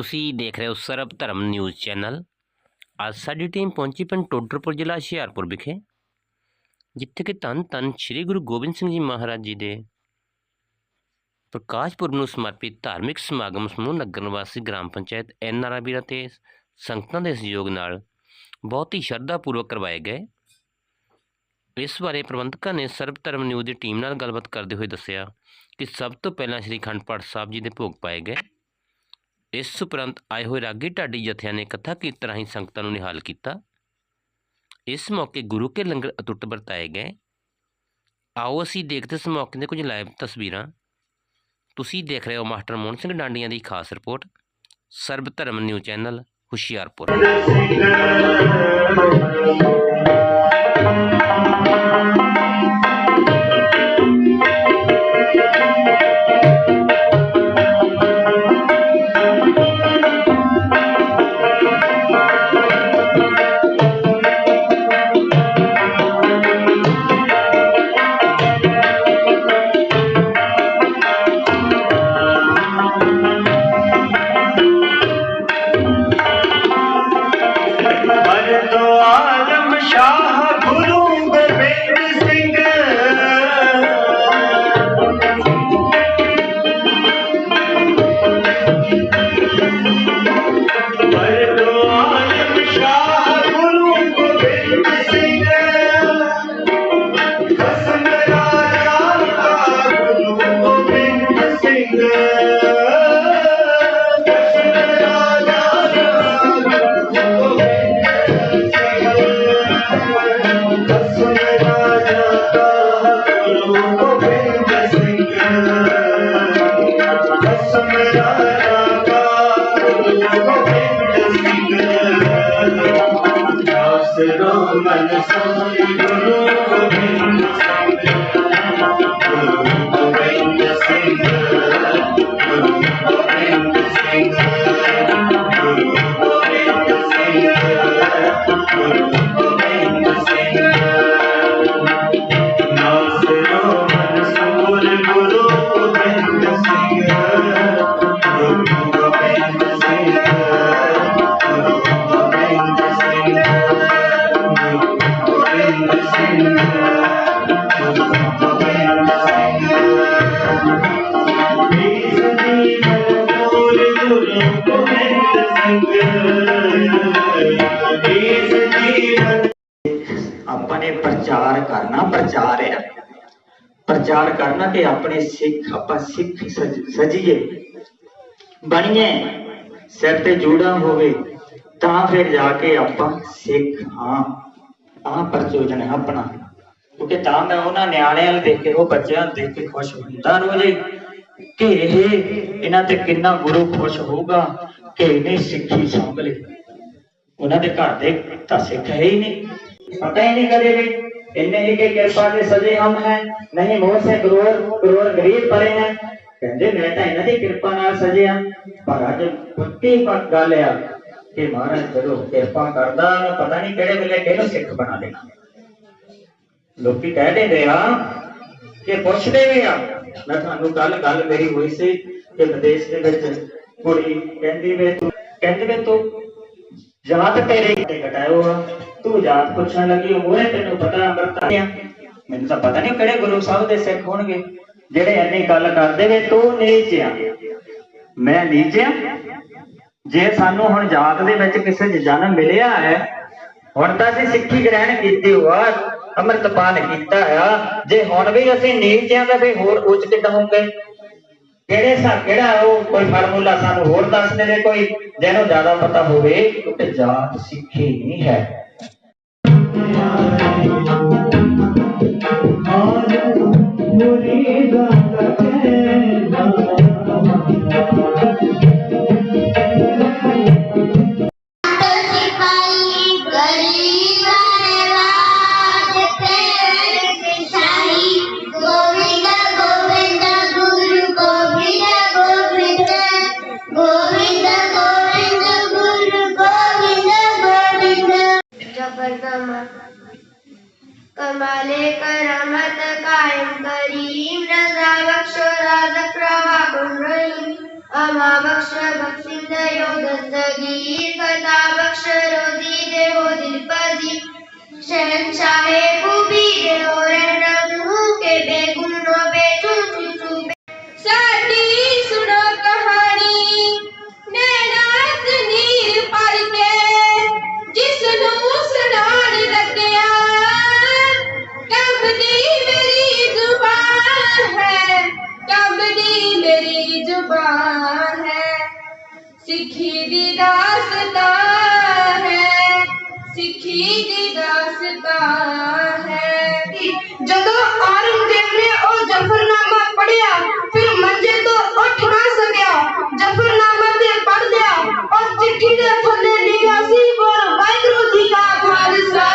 ਤੁਸੀਂ ਦੇਖ ਰਹੇ ਹੋ ਸਰਬ ਧਰਮ ਨਿਊਜ਼ ਚੈਨਲ। ਅੱਜ ਸਾਡੀ ਟੀਮ ਪਹੁੰਚੀ ਪਿੰਡ ਟੋਡਰਪੁਰ ਜ਼ਿਲ੍ਹਾ ਹੁਸ਼ਿਆਰਪੁਰ ਵਿਖੇ, ਜਿੱਥੇ ਕਿ ਧੰਨ ਧੰਨ ਸ੍ਰੀ ਗੁਰੂ ਗੋਬਿੰਦ ਸਿੰਘ ਜੀ ਮਹਾਰਾਜ ਜੀ ਦੇ ਪ੍ਰਕਾਸ਼ ਪੁਰਬ ਨੂੰ ਸਮਰਪਿਤ ਧਾਰਮਿਕ ਸਮਾਗਮ ਸਮੂਹ ਨਗਰ ਨਿਵਾਸੀ ਗ੍ਰਾਮ ਪੰਚਾਇਤ ਐਨਆਰਆ ਵੀਰਾਂ ਤੇ ਸੰਗਤਾਂ ਦੇ ਸਹਿਯੋਗ ਨਾਲ ਬਹੁਤ ਹੀ ਸ਼ਰਧਾ ਪੂਰਵਕ ਕਰਵਾਏ ਗਏ। ਇਸ ਬਾਰੇ ਪ੍ਰਬੰਧਕਾਂ ਨੇ ਸਰਬ ਧਰਮ ਨਿਊਜ਼ ਦੀ ਟੀਮ ਨਾਲ ਗੱਲਬਾਤ ਕਰਦੇ ਹੋਏ ਦੱਸਿਆ ਕਿ ਸਭ ਤੋਂ ਪਹਿਲਾਂ ਸ੍ਰੀ ਅਖੰਡ ਪਾਠ ਸਾਹਿਬ ਜੀ ਦੇ ਭੋਗ ਪਾਏ ਗਏ। ਇਸ ਉਪਰੰਤ ਆਏ ਹੋਏ ਰਾਗੀ ਢਾਡੀ ਜਥਿਆਂ ਨੇ ਕਥਾ ਕੀਰਤਨ ਰਾਹੀਂ ਸੰਗਤਾਂ ਨੂੰ ਨਿਹਾਲ ਕੀਤਾ। ਇਸ ਮੌਕੇ ਗੁਰੂ ਕੇ ਲੰਗਰ ਅਟੁੱਟ ਵਰਤਾਏ ਗਏ। ਆਓ ਅਸੀਂ ਦੇਖਦੇ ਇਸ ਮੌਕੇ ਦੇ ਕੁਝ ਲਾਈਵ ਤਸਵੀਰਾਂ। ਤੁਸੀਂ ਦੇਖ ਰਹੇ ਹੋ ਮਾਸਟਰ ਮੋਹਨ ਸਿੰਘ ਡਾਂਡੀਆਂ ਦੀ ਖਾਸ ਰਿਪੋਰਟ ਸਰਬ ਧਰਮ ਨਿਊਜ਼ ਚੈਨਲ ਹੁਸ਼ਿਆਰਪੁਰ। ਪ੍ਰਚਾਰ ਕਰਨਾ ਤੇ ਆਪਣੇ ਸਿੱਖ ਆਪਾਂ ਸਿੱਖ ਸਜੀਏ। ਬਣੀਏ। ਸਿਰ ਤੇ ਜੂੜਾ ਹੋਵੇ, ਤਾਂ ਫਿਰ ਜਾ ਕੇ ਆਪਾਂ ਸਿੱਖ ਹਾਂ। ਆਹ ਪ੍ਰਚੋਜਨ ਹੈ ਆਪਣਾ। ਕਿਉਂਕਿ ਤਾਂ ਮੈਂ ਉਹਨਾਂ ਨਿਆਣਿਆਂ ਨੂੰ ਦੇਖ ਕੇ, ਉਹ ਬੱਚਿਆਂ ਨੂੰ ਦੇਖ ਕੇ ਖੁਸ਼ ਹੁੰਦਾ ਰੋਜੇ ਕਿ ਇਹ, ਇਹਨਾਂ ਤੇ ਕਿੰਨਾ ਗੁਰੂ ਖੁਸ਼ ਹੋਊਗਾ ਕਿ ਇਹਨੇ ਸਿੱਖੀ ਸੰਭਲੇ ਉਹਨਾਂ ਦੇ ਘਰ ਦੇ ਤਾਂ ਸਿੱਖ ਹੈ ਹੀ ਨਹੀਂ। ਪਤਾ ਹੀ ਨਹੀਂ ਕਦੇ ਵੀ इनने ही के कृपा के सजे हम हैं नहीं मोह से करोड़ करोड़ गरीब पड़े हैं ਕਹਿੰਦੇ ਮੈਂ ਤਾਂ ਇਹਨਾਂ ਦੀ ਕਿਰਪਾ ਨਾਲ ਸਜਿਆ ਪਰ ਅੱਜ ਪੱਕੀ ਪੱਕ ਗੱਲ ਆ ਕਿ ਮਹਾਰਾਜ ਜਦੋਂ ਕਿਰਪਾ ਕਰਦਾ ਉਹਨੂੰ ਪਤਾ ਨਹੀਂ ਕਿਹੜੇ ਵੇਲੇ ਕਿਹਨੂੰ ਸਿੱਖ ਬਣਾ ਦੇਣਾ ਲੋਕੀ ਕਹਿ ਦਿੰਦੇ ਆ ਕਿ ਪੁੱਛਦੇ ਵੀ ਆ ਮੈਂ ਤੁਹਾਨੂੰ ਕੱਲ ਗੱਲ ਮੇਰੀ ਹੋਈ ਸੀ ਕਿ ਵਿਦੇਸ਼ ਦੇ ਵਿੱਚ ਕੁੜੀ ਕਹਿੰਦੀ ਵੇ ਤੂੰ ਕਹਿੰਦੀ ਵੇ ਤੂੰ ਜਾਤ ਤੇਰੇ ਕਿਤੇ ਘਟਾਇਓ ਤੂੰ ਜਾਤ ਪੁੱਛਣ ਲੱਗੀ ਉਹ ਤੈਨੂੰ ਪਤਾ ਅੰਮ੍ਰਿਤ ਮੈਨੂੰ ਤਾਂ ਪਤਾ ਨਹੀਂ ਕਿਹੜੇ ਗੁਰੂ ਸਾਹਿਬ ਦੇ ਸਿੱਖ ਹੋਣਗੇ। ਜਿਹੜੇ ਇੰਨੀ ਗੱਲ ਕਰਦੇ ਵੇ ਤੂੰ ਨੀਚ ਮੈਂ ਨੀਚ ਜੇ ਸਾਨੂੰ ਹੁਣ ਜਾਤ ਦੇ ਵਿੱਚ ਕਿਸੇ ਜਨਮ ਮਿਲਿਆ ਹੈ, ਹੁਣ ਤਾਂ ਅਸੀਂ ਸਿੱਖੀ ਗ੍ਰਹਿਣ ਕੀਤੀ ਹੋਆ, ਅੰਮ੍ਰਿਤਪਾਨ ਕੀਤਾ ਆ। ਜੇ ਹੁਣ ਵੀ ਅਸੀਂ ਨੀਚਿਆਂ ਆ ਤਾਂ ਹੋਰ ਉੱਚ ਕਿੱਦਾਂ ਹੋਵਾਂਗੇ? ਕਿਹੜੇ ਸਾ, ਕਿਹੜਾ ਉਹ ਕੋਈ ਫਾਰਮੂਲਾ ਸਾਨੂੰ ਹੋਰ ਦੱਸ ਦੇਵੇ ਕੋਈ, ਜਿਹਨੂੰ ਜ਼ਿਆਦਾ ਪਤਾ ਹੋਵੇ ਕਿ ਜਾਤ ਸਿੱਖੀ ਨਹੀਂ ਹੈ। ਮੁਰੀਦਾਂ ਦਾ કાયમ કરીમ રજા બક્ષો રાજા પ્રભા ગુણ રહીમ અમા બક્ષ બક્ષિંદ યો દસ્તગીર કથા બક્ષ રોજી દેવો દિલપદી શહેનશાહે ખૂબી દેવો રેડમ હું કે બે ਦੀ ਦਾਸਤਾਨ ਹੈ ਜਦੋਂ ਔਰੰਗਜ਼ੇਬ ਨੇ ਉਹ ਜ਼ਫਰਨਾਮਾ ਪੜਿਆ ਫਿਰ ਮੰਜੇ ਤੋਂ ਉੱਠ ਨਾ ਸਕਿਆ ਜ਼ਫਰਨਾਮਾ ਤੇ ਪੜ ਲਿਆ ਔਰ ਚਿੱਠੀ ਦੇ ਥੱਲੇ ਲਿਖਿਆ ਸੀ ਬੋਲ ਵਾਹਿਗੁਰੂ ਜੀ ਕਾ ਖਾਲਸਾ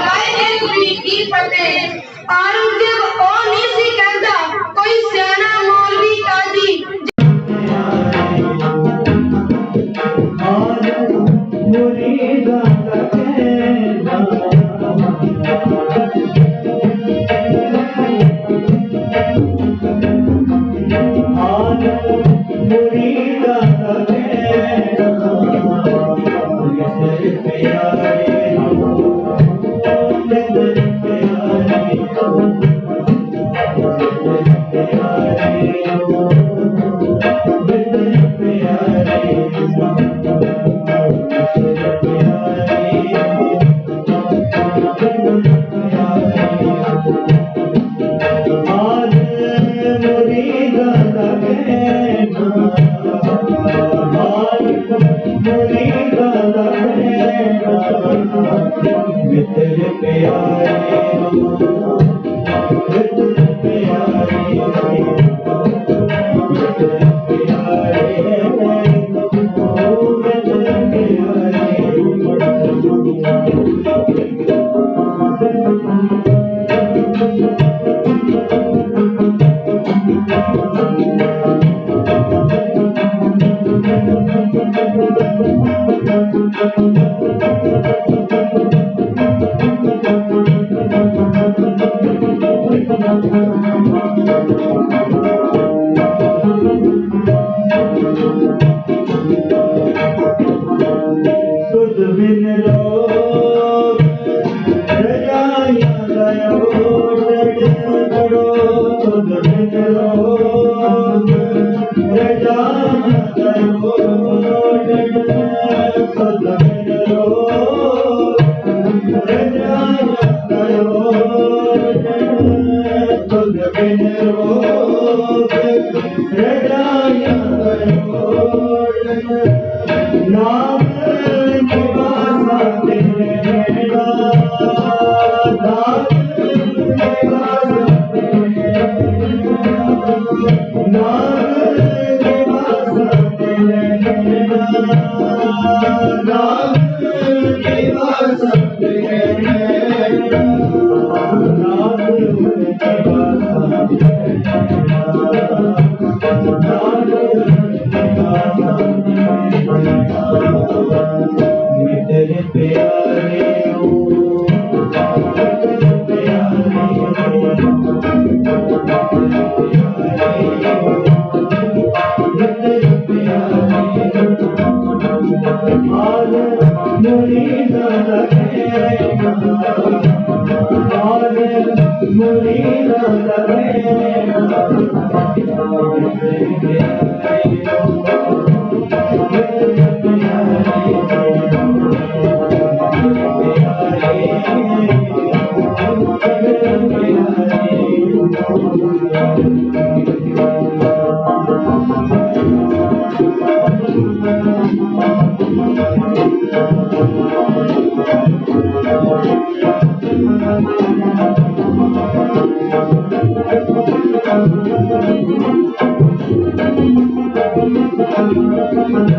ਵਾਹਿਗੁਰੂ ਜੀ ਕੀ ਫਤਿਹ ਔਰੰਗਜ਼ੇਬ Thank you.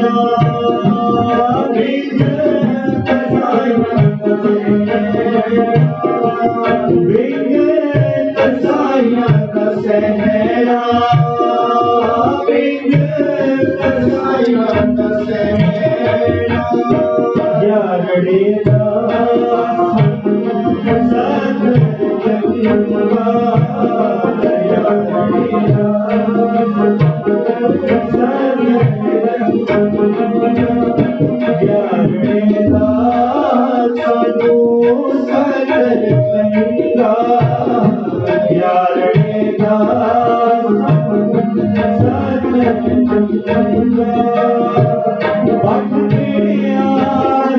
Hallelujah.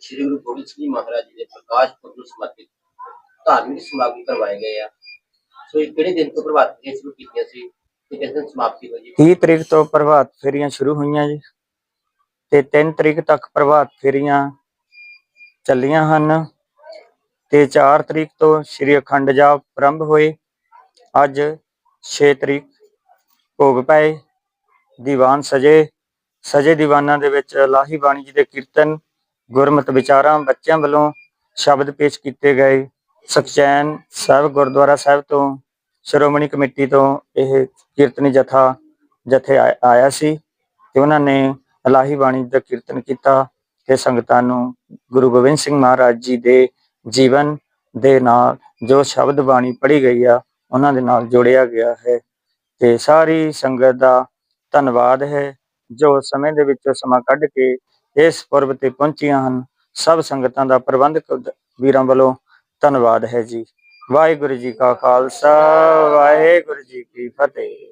ਸ੍ਰੀ ਗੁਰੂ ਗੋਬਿੰਦ ਸਿੰਘ ਜੀ ਮਹਾਰਾਜ ਜੀ ਦੇ ਪ੍ਰਕਾਸ਼ ਪੁਰਬ ਨੂੰ ਸਮਰਪਿਤ ਧਾਰਮਿਕ ਸਮਾਗਮ ਕਰਵਾਏ ਗਏ ਆ। ਸੋ ਇਹ ਕਿਹੜੇ ਦਿਨ ਤੋਂ ਪ੍ਰਭਾਤ ਫੇਰੀਆਂ ਸ਼ੁਰੂ ਕੀਤੀਆਂ ਸੀ ਤੇ ਕਿਸ ਦਿਨ ਸਮਾਪਤੀ ਹੋਈ ਜੀ 30 ਤਰੀਕ ਤੋਂ ਪ੍ਰਭਾਤ ਫੇਰੀਆਂ ਸ਼ੁਰੂ ਹੋਈਆਂ ਜੀ ਤੇ 3 ਤਰੀਕ ਤੱਕ ਪ੍ਰਭਾਤ ਫੇਰੀਆਂ ਚੱਲੀਆਂ ਹਨ ਤੇ 4 ਤਰੀਕ ਤੋਂ ਸ੍ਰੀ ਅਖੰਡ ਜਾਪ ਆਰੰਭ ਹੋਏ। ਅੱਜ 6 ਤਰੀਕ ਭੋਗ ਪਏ, ਦੀਵਾਨ ਸਜੇ। ਸਜੇ ਦੀਵਾਨਾਂ ਦੇ ਵਿੱਚ ਲਾਹੀ ਬਾਣੀ ਜੀ ਦੇ ਕੀਰਤਨ ਗੁਰਮਤ ਵਿਚਾਰਾਂ ਬੱਚਿਆਂ ਵੱਲੋਂ ਸ਼ਬਦ ਪੇਸ਼ ਕੀਤੇ ਗਏ। ਸਖਚੈਨ ਸਾਹਿਬ ਗੁਰਦੁਆਰਾ ਸਾਹਿਬ ਤੋਂ ਸ਼੍ਰੋਮਣੀ ਕਮੇਟੀ ਤੋਂ ਇਹ ਕੀਰਤਨੀ ਜਥਾ, ਜਥੇ ਆਇਆ ਸੀ ਤੇ ਉਹਨਾਂ ਨੇ ਇਲਾਹੀ ਬਾਣੀ ਦਾ ਕੀਰਤਨ ਕੀਤਾ ਤੇ ਸੰਗਤਾਂ ਨੂੰ ਗੁਰੂ ਗੋਬਿੰਦ ਸਿੰਘ ਮਹਾਰਾਜ ਜੀ ਦੇ ਜੀਵਨ ਦੇ ਨਾਲ ਜੋ ਸ਼ਬਦ ਬਾਣੀ ਪੜ੍ਹੀ ਗਈ ਆ, ਉਹਨਾਂ ਦੇ ਨਾਲ ਜੋੜਿਆ ਗਿਆ ਹੈ ਤੇ ਸਾਰੀ ਸੰਗਤ ਦਾ ਧੰਨਵਾਦ ਹੈ। ਜੋ ਸਮੇਂ ਦੇ ਵਿੱਚੋਂ ਸਮਾਂ ਕੱਢ ਕੇ ਇਸ ਪੁਰਬ ਤੇ ਪਹੁੰਚੀਆਂ ਹਨ। ਸਭ ਸੰਗਤਾਂ ਦਾ ਪ੍ਰਬੰਧਕ ਵੀਰਾਂ ਵੱਲੋਂ ਧੰਨਵਾਦ ਹੈ ਜੀ। ਵਾਹਿਗੁਰੂ ਜੀ ਕਾ ਖਾਲਸਾ, ਵਾਹਿਗੁਰੂ ਜੀ ਕੀ ਫਤਿਹ।